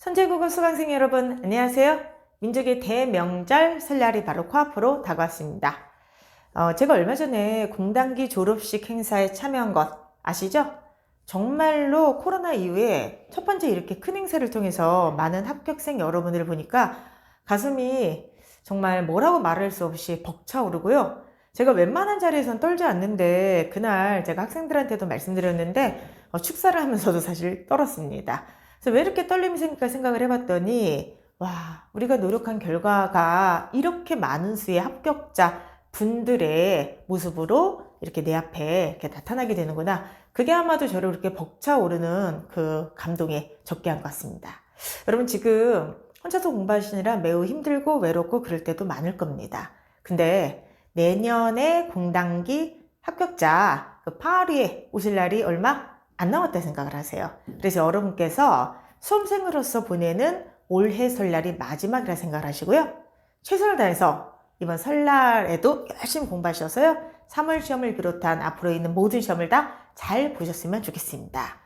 선제국어 수강생 여러분, 안녕하세요. 민족의 대명절 설날이 바로 코앞으로 다가왔습니다. 어, 제가 얼마 전에 공단기 졸업식 행사에 참여한 것 아시죠? 정말로 코로나 이후에 첫 번째 이렇게 큰 행사를 통해서 많은 합격생 여러분들을 보니까 가슴이 정말 뭐라고 말할 수 없이 벅차오르고요. 제가 웬만한 자리에선 떨지 않는데 그날 제가 학생들한테도 말씀드렸는데 어, 축사를 하면서도 사실 떨었습니다. 그래서 왜 이렇게 떨림이 생길까 생각을 해봤더니 와 우리가 노력한 결과가 이렇게 많은 수의 합격자 분들의 모습으로 이렇게 내 앞에 이렇게 나타나게 되는구나. 그게 아마도 저를 그렇게 벅차오르는 그 감동에 적게 한 것 같습니다. 여러분 지금 혼자서 공부하시느라 매우 힘들고 외롭고 그럴 때도 많을 겁니다. 근데 내년에 공단기 합격자 그 파리에 오실 날이 얼마 안 남았다 생각을 하세요. 그래서 여러분께서 수험생으로서 보내는 올해 설날이 마지막이라 생각을 하시고요. 최선을 다해서 이번 설날에도 열심히 공부하셔서요. 3월 시험을 비롯한 앞으로 있는 모든 시험을 다 잘 보셨으면 좋겠습니다.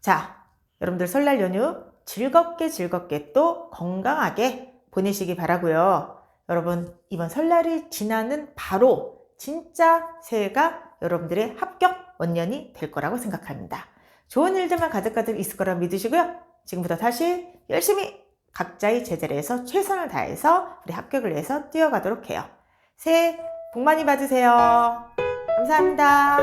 자, 여러분들 설날 연휴 즐겁게 즐겁게 또 건강하게 보내시기 바라고요. 여러분 이번 설날이 지나는 바로 진짜 새해가 여러분들의 합격 원년이 될 거라고 생각합니다. 좋은 일들만 가득가득 있을 거라 믿으시고요. 지금부터 다시 열심히 각자의 제자리에 해서 최선을 다해서 우리 합격을 위해서 뛰어가도록 해요. 새해 복 많이 받으세요. 감사합니다.